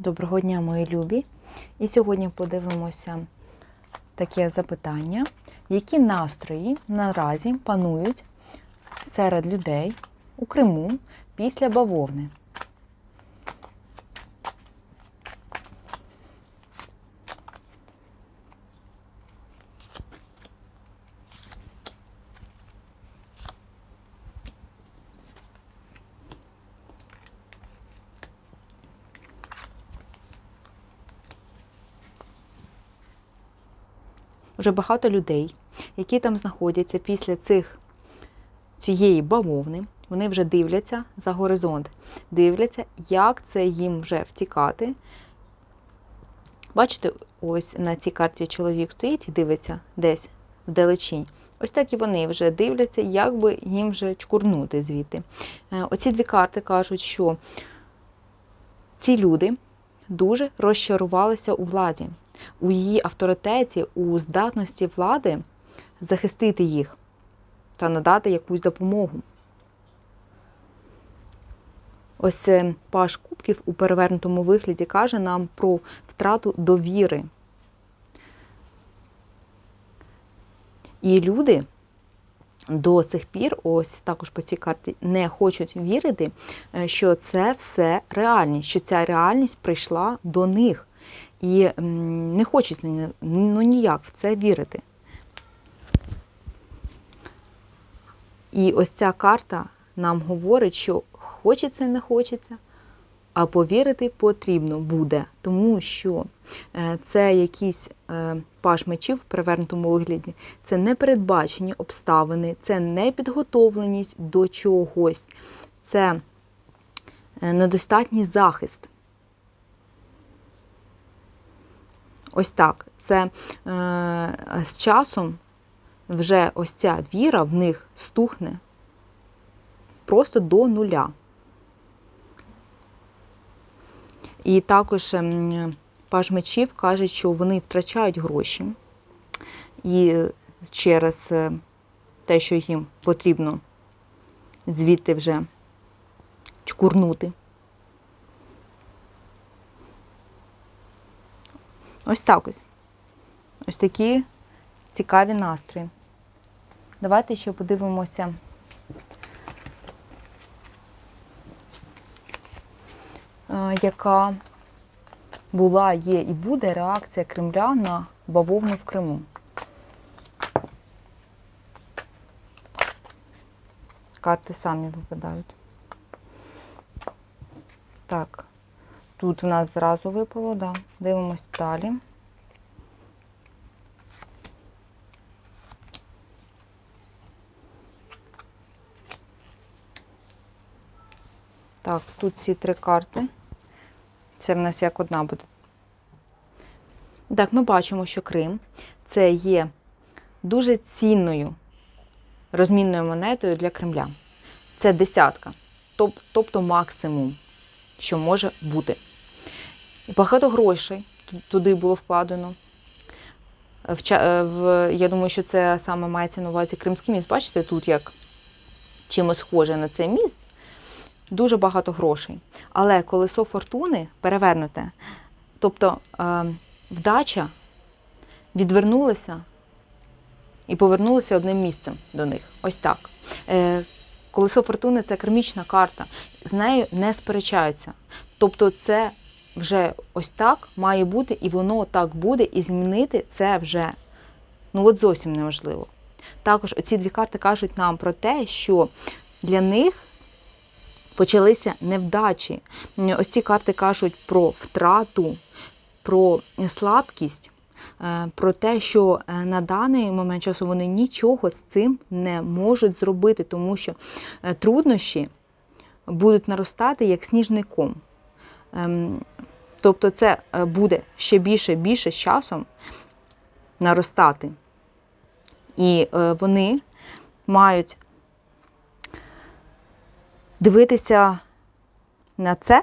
Доброго дня, мої любі! І сьогодні подивимося таке запитання, які настрої наразі панують серед людей у Криму після бавовни. Вже багато людей, які там знаходяться після цих цієї бавовни, вони вже дивляться за горизонт, дивляться, як це їм вже втікати. Бачите, ось на цій карті чоловік стоїть і дивиться десь вдалечінь. Ось так і вони вже дивляться, як би їм вже чкурнути звідти. Е, Оці дві карти кажуть, що ці люди дуже розчарувалися у владі, у її авторитеті, у здатності влади захистити їх та надати якусь допомогу. Ось паш кубків у перевернутому вигляді каже нам про втрату довіри. І люди до сих пір, ось також по цій карті, не хочуть вірити, е, що це все реальність, що ця реальність прийшла до них. І не хочуть ні- ну, ніяк в це вірити. І ось ця карта нам говорить, що хочеться, не хочеться, а повірити потрібно буде, тому що е, це якийсь е, паш мечів в перевернутому вигляді, це непередбачені обставини, це непідготовленість до чогось, це е, недостатній захист. Ось так. Це е, з часом вже ось ця віра в них стухне просто до нуля. І також ем, паж мечів каже, що вони втрачають гроші. І через е, те, що їм потрібно звідти вже чкурнути. Ось так ось. Ось такі цікаві настрої. Давайте ще подивимося. Яка була, є і буде реакція Кремля на бавовну в Криму? Карти самі випадають. Так, тут в нас зразу випало, да. Дивимось далі. Так, тут ці три карти. Це в нас як одна буде. Так, ми бачимо, що Крим це є дуже цінною розмінною монетою для Кремля. Це десятка, тобто максимум, що може бути. Багато грошей туди було вкладено. Е, в, я думаю, що це саме мається на увазі Кримський міст. Бачите, тут як чимось схоже на цей міст, дуже багато грошей. Але колесо фортуни перевернуте, тобто е, вдача відвернулася і повернулася одним місцем до них. Ось так. Е, колесо фортуни це кармічна карта, з нею не сперечаються. Тобто, це вже ось так має бути, і воно так буде, і змінити це вже ну от зовсім неможливо. Також оці дві карти кажуть нам про те, що для них почалися невдачі. Ось ці карти кажуть про втрату, про слабкість, е, про те, що е, на даний момент часу вони нічого з цим не можуть зробити, тому що е, труднощі будуть наростати як сніжний ком. Ем, Тобто це е, буде ще більше більше з часом наростати. І е, вони мають дивитися на це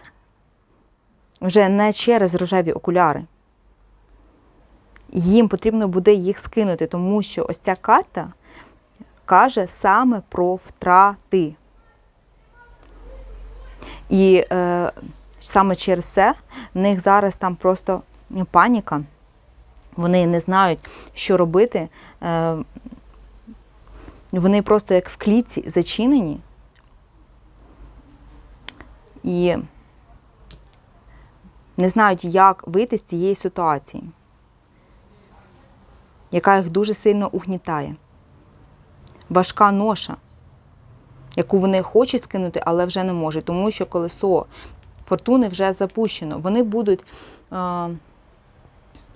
вже не через рожеві окуляри. Їм потрібно буде їх скинути, тому що ось ця карта каже саме про втрати. І е, саме через це в них зараз там просто паніка. Вони не знають, що робити. Е, Вони просто як в клітці зачинені. І не знають, як вийти з цієї ситуації, яка їх дуже сильно угнітає. Важка ноша, яку вони хочуть скинути, але вже не можуть, тому що колесо фортуни вже запущено. Вони будуть, е,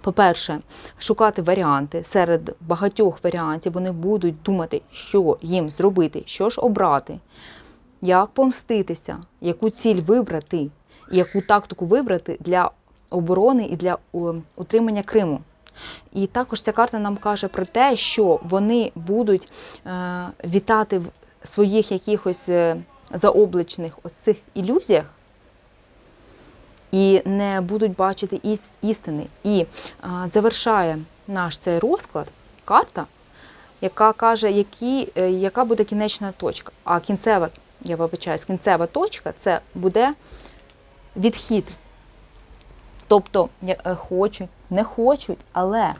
по-перше, шукати варіанти. Серед багатьох варіантів вони будуть думати, що їм зробити, що ж обрати, як помститися, яку ціль вибрати, яку тактику вибрати для оборони і для утримання Криму. І також ця карта нам каже про те, що вони будуть е, вітати в своїх якихось е, заоблачних оцих ілюзіях і не будуть бачити іс- істини. І завершає наш цей розклад карта, яка каже, які, е, яка буде кінечна точка. А кінцева, я вибачаюсь, кінцева точка це буде відхід. Тобто е, хочуть, не хочуть, але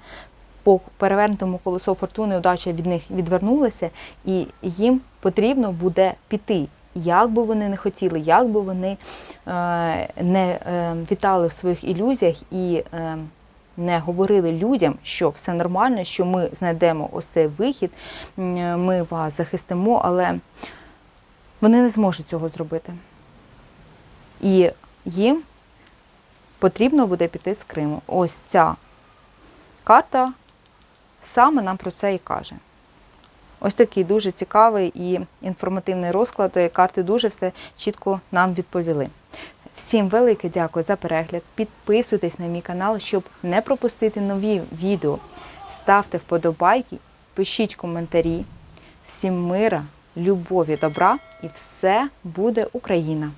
по перевернутому колесо фортуни удача від них відвернулася, і їм потрібно буде піти. Як би вони не хотіли, як би вони е, не е, вітали в своїх ілюзіях і е, не говорили людям, що все нормально, що ми знайдемо ось цей вихід, ми вас захистимо, але вони не зможуть цього зробити. І їм потрібно буде піти з Криму. Ось ця карта саме нам про це і каже. Ось такий дуже цікавий і інформативний розклад. Карти дуже все чітко нам відповіли. Всім велике дякую за перегляд. Підписуйтесь на мій канал, щоб не пропустити нові відео. Ставте вподобайки, пишіть коментарі. Всім мира, любові, добра і все буде Україна!